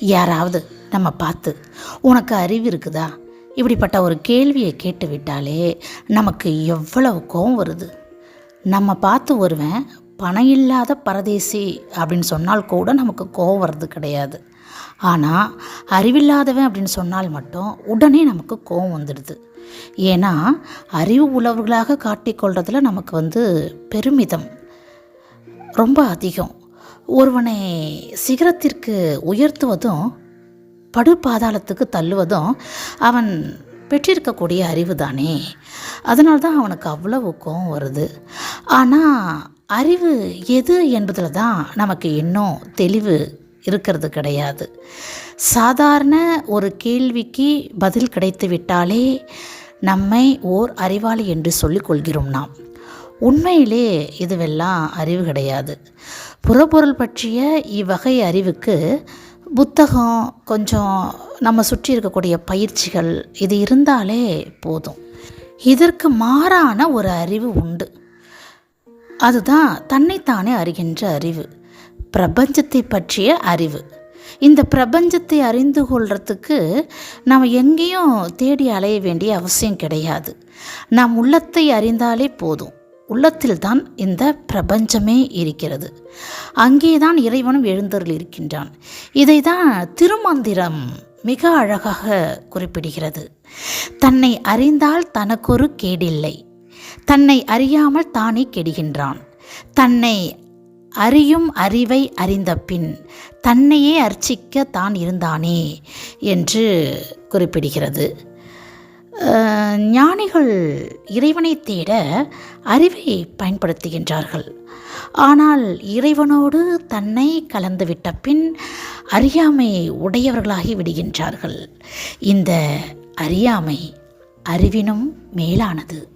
யாராவது நம்ம பார்த்து உனக்கு அறிவு இருக்குதா? இப்படிப்பட்ட ஒரு கேள்வியை கேட்டுவிட்டாலே நமக்கு எவ்வளவு கோவம் வருது. நம்ம பார்த்து ஒருவன் பணம் இல்லாத பரதேசி அப்படின்னு சொன்னால் கூட நமக்கு கோவம் வர்றது கிடையாது. ஆனால் அறிவில்லாதவன் அப்படின்னு சொன்னால் மட்டும் உடனே நமக்கு கோவம் வந்துடுது. ஏன்னா அறிவு உழவர்களாக காட்டிக்கொள்றதுல நமக்கு வந்து பெருமிதம் ரொம்ப அதிகம். ஒருவனை சிகரத்திற்கு உயர்த்துவதும் படுபாதாளத்துக்கு தள்ளுவதும் அவன் பெற்றிருக்கக்கூடிய அறிவு தானே அதனால தான் அவனுக்கு அவ்வளவு கோவம் வருது. ஆனால் அறிவு எது என்பதில் தான் நமக்கு இன்னும் தெளிவு இருக்கிறது கிடையாது. சாதாரண ஒரு கேள்விக்கு பதில் கிடைத்து விட்டாலே நம்மை ஓர் அறிவாளி என்று சொல்லிக் கொள்கிறோம் நாம். உண்மையிலே இதுவெல்லாம் அறிவு கிடையாது. புறப்பொருள் பற்றிய இவ்வகை அறிவுக்கு புத்தகம் கொஞ்சம் நம்ம சுற்றி இருக்கக்கூடிய பயிற்சிகள் இது இருந்தாலே போதும். இதற்கு மாறான ஒரு அறிவு உண்டு. அதுதான் தன்னைத்தானே அறிகின்ற அறிவு பிரபஞ்சத்தை பற்றிய அறிவு. இந்த பிரபஞ்சத்தை அறிந்து கொள்றதுக்கு நாம் எங்கேயும் தேடி அலைய வேண்டிய அவசியம் கிடையாது. நாம் உள்ளத்தை அறிந்தாலே போதும். உள்ளத்தில் தான் இந்த பிரபஞ்சமே இருக்கிறது. அங்கே தான் இறைவனும் எழுந்தருள் இருக்கின்றான் இதை தான் திருமந்திரம் மிக அழகாக குறிப்பிடுகிறது. தன்னை அறிந்தால் தனக்கொரு கேடில்லை. தன்னை அறியாமல் தானே கெடுகின்றான். தன்னை அறியும் அறிவை அறிந்த பின் தன்னையே அர்ச்சிக்க தான் இருந்தானே என்று குறிப்பிடுகிறது. ஞானிகள் இறைவனை தேட அறிவை பயன்படுத்துகின்றார்கள். ஆனால் இறைவனோடு தன்னை கலந்துவிட்ட பின் அறியாமை உடையவர்களாகி விடுகின்றார்கள். இந்த அறியாமை அறிவினும் மேலானது.